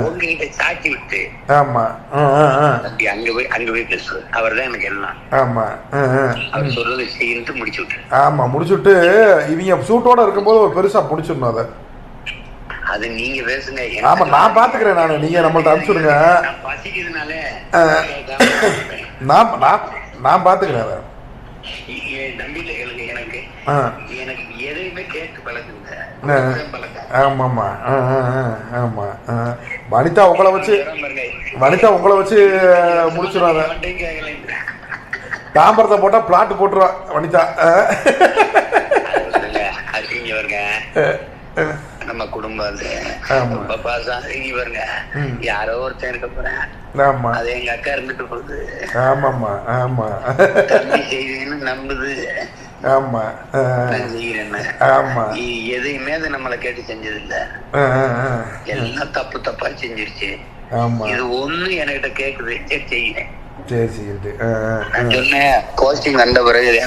உங்ககிட்ட சாட்சி விட்டு ஆமா. தம்பி அங்க போய் அங்க போய் பேசு அவர் தான் எனக்கு எல்லாம். ஆமா. அவர் சொல்றது முடிச்சு விட்டு ஆமா முடிச்சுட்டு இவங்க சூட்டோட இருக்கும்போது ஒரு பெருசா முடிச்சிடணும் அதை. அது நீங்க பேசுங்க. ஆமா நான் பாத்துக்கிறேன் நானு. நீங்க நம்மள்ட்ட அனுப்பிச்சுடுங்க நான் பசிக்குதுனால நான் நான் நான் பாத்துக்கிறேன் தம்பியில எனக்கு. எனக்கு எதையுமே கேட்டு. பழக்கம் ஆமாம்மா ஆ ஆ ஆ ஆமா ஆ. வனிதா உங்களை வச்சு வனிதா உங்களை வச்சு முடிச்சிடும் தாம்பரத்தை போட்டா பிளாட் போட்டுருவா வனிதா. நம்ம குடும்பம். யாரோ ஒருத்தன் இருக்க போறேன். ஆமா. அது எங்க அக்கா இருந்துட்டு போகுது. ஆமாம்மா ஆமா. நம்புது. ஆமா. ஆமா. எதையுமே அது நம்மளை கேட்டு செஞ்சது இல்ல. எல்லாம் தப்பு தப்பா செஞ்சிருச்சு. ஆமா. இது ஒண்ணு என்கிட்ட கேக்குது. சரி. நான் சொன்னேன் கோச்சிங் வந்த பிறகு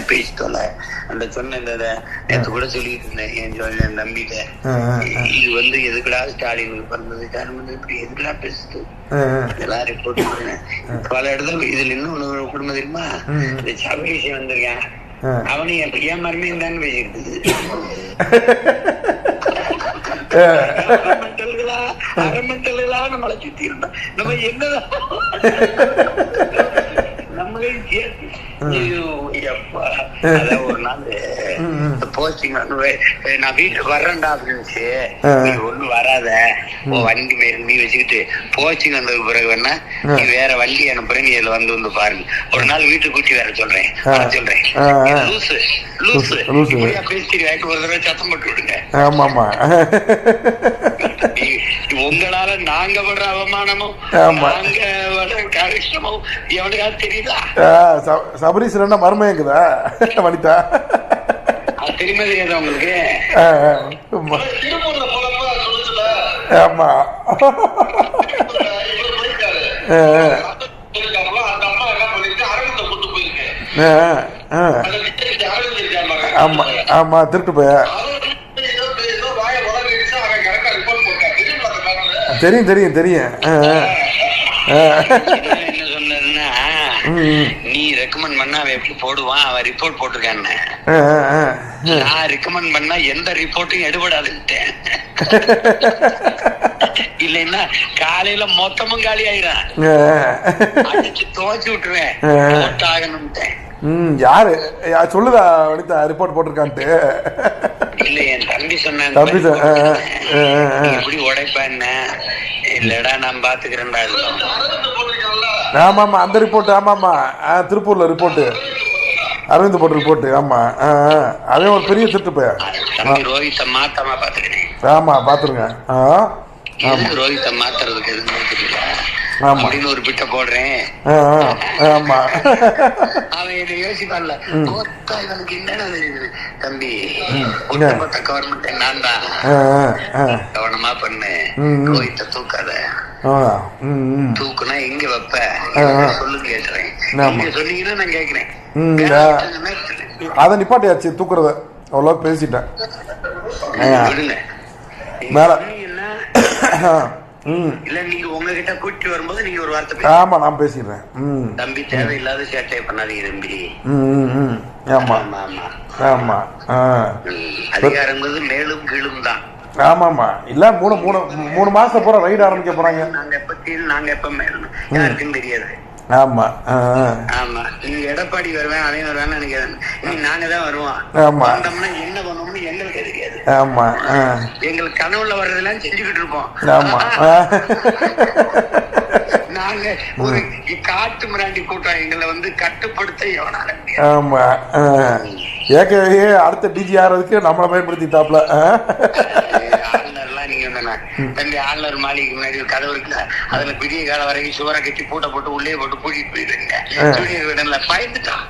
அந்த சொன்ன இந்த நேத்து கூட சொல்லிட்டு இருந்தேன் என் ஆ. இது வந்து எதுக்குடா பிறந்தது? இப்படி எதுக்குடா பேசுது. இதெல்லாம் ரிப்போர்ட் பல இடத்துல இதுல இன்னும் ஒண்ணு குடும்பம் தெரியுமா. இந்த சபரீஷன் வந்திருக்கான். ஆ. அவனையும் என் என் மருமையும் தான் பேசிட்டு அரமெண்டல்களா அரமெண்டல்களா நம்மளை சுத்தி இருந்தா நம்ம என்னதான் அதான் ஒரு நாள் போஸ்டிங் நான் வீட்டுக்கு வர்றேன்டா அப்படின்னுச்சு. ஆ. நீ ஒண்ணும் வராத. உன் வண்டி மேல நீ வச்சுக்கிட்டு போஸ்டிங் வந்ததுக்கு பிறகு வேணா நீ வேற வண்டி அனுப்புறேன் நீ இதுல வந்து வந்து பாருங்க. ஒரு நாள் வீட்டுக்கு கூட்டி வர சொல்றேன் சொல்றேன். லூசு லூசு. பேசி ஒரு தடவை சத்தம் போட்டு விடுங்க. ஆமாம்மா. நீ- உங்களால நாங்க படுற அவமானமும் ஆமா. நாங்க படுற கரிஷ்டமும் எவனுக்காவது தெரியுதா? ஆ, ச- சபரீஷ் என்ன மருமையங்குதா வனிதா? தெரியுமா தெரியாதா உங்களுக்கு. ஆமா. ஆமா. இவர் போயிருக்காரு ஆ, தெரியும் தெரியும் தெரியும். என்ன சொன்னதுன்னா நீ ரெக்கமெண்ட் பண்ணா அவன் எப்படி போடுவான்? அவன் ரிப்போர்ட் போட்டிருக்கான்னு. நான் ரெக்கமெண்ட் பண்ணா எந்த ரிப்போர்ட்டும் எடுபடாதுன்ட்டேன். இல்லைன்னா காலையில மொத்தமும் காலி ஆயிடும். அடிச்சு துவச்சு விட்டுருவேன். ஆ. போட்டாகணும்ட்டேன் ம் யாரு? சொல்லுதா வனிதா ரிப்போர்ட் போட்டிருக்கான்ட்டு. இல்ல என் தம்பி சொன்னாங்க தம்பி எப்படி உடைப்ப என்ன? இல்லடா நான் பாத்துக்கிறேன்டா ஆமா ஆமா அந்த ரிப்போர்ட் ஆமாமா ஆ, திருப்பூர்ல ரிப்போர்ட் அரவிந்த் போட்ட ரிப்போர்ட் ஆமா. ஆ, ஆ. அவன் ஒரு பெரிய திருட்டு போய தம்பி ரோஹித்த மாத்தாம பாத்துக்கிறேன். ஆமா பாத்துருங்க. ஆ ரோஹித்த மாத்துறதுக்கு எதுவும் தெரியல. ஆமா. அப்படின்னு ஒரு பிட்ட போடுறேன். அவன் என்ன யோசிப்பான்ல கோத்தா இவனுக்கு தெரியுது? தம்பி ஒட்டுமொத்த கவர்மெண்ட் நான் தான். கவனமா பண்ணு. ரோஹித்த தூக்காத. தூக்குனா எங்க வைப்ப. சொல்லு கேட்டுறேன். சொன்னீங்கன்னா நான் கேக்குறேன். அதை நிப்பாட்டியாச்சு தூக்குறத. அவ்வளோ பேசிட்டேன். மேல. இல்ல நீங்க உங்ககிட்ட கூட்டி வரும்போது நீங்க ஒரு வார்த்தை. ஆமா நான் பேசிடுறேன். தம்பி தேவையில்லாத சேட்டை பண்ணாதீங்க தம்பி. ஆமா. ஆமா ஆமா. அதிகாரங்கிறது மேலும் கீழும் தான். ஆமாம்மா இல்ல மூணு மூணு மூணு மாசம் பூரா ரைடு ஆரம்பிக்க போறாங்க. நாங்க எப்ப நாங்க எப்ப மேலும் யாருக்கும் தெரியாது. ஆமா. ஆமா நீங்க எடப்பாடி வருவேன் அவன் வருவான்னு நினைக்கிறேன் நீ நாங்க தான் வருவோம் ஆமா. என்ன பண்ணுவோம்னு எங்களுக்கு தெரியாது ஆமா. எங்களுக்கு கனவுல வர்றதெல்லாம் செஞ்சுக்கிட்டு இருப்போம் ஆமா. நாங்க ஒரு காட்டு மிராண்டி கூட்டம் எங்களை வந்து கட்டுப்படுத்த எவனால ஆமா. ஏற்கனவே அடுத்த டிஜி ஆறதுக்கு நம்மளை பயன்படுத்திட்டாப்ல தம்பி ஆளுநர் மாளிகைக்கு முன்னாடி ஒரு கதவு இருக்குல்ல அதுல விடிய காலம் வரைக்கும் சுவரை கட்டி பூட்டை போட்டு உள்ளே போட்டு பூட்டிட்டு போயிருங்க ஜூனியர் விடல பயந்துட்டான்.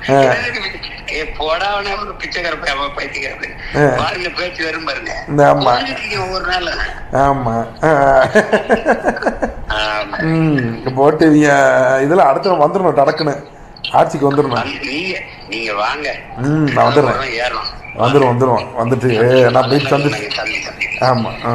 ஒரு பிச்சைக்கார போய் அவன் பைத்தியக்காரன் ஆ. பாருங்க பேச்சு வரும் பாருங்க. ஒவ்வொரு நாள். ஆமா. போட்டு இதுல அடுத்து வந்துடணும் டடக்குன்னு. ஆட்சிக்கு வந்துடணும் வந்து நீங்க வாங்க. ம் நான் வந்துடுறேன் வந்துடும் வந்துடும் வந்துட்டு நான் போய் சந்திச்சு தம்பி தம்பி ஆமா ஆ.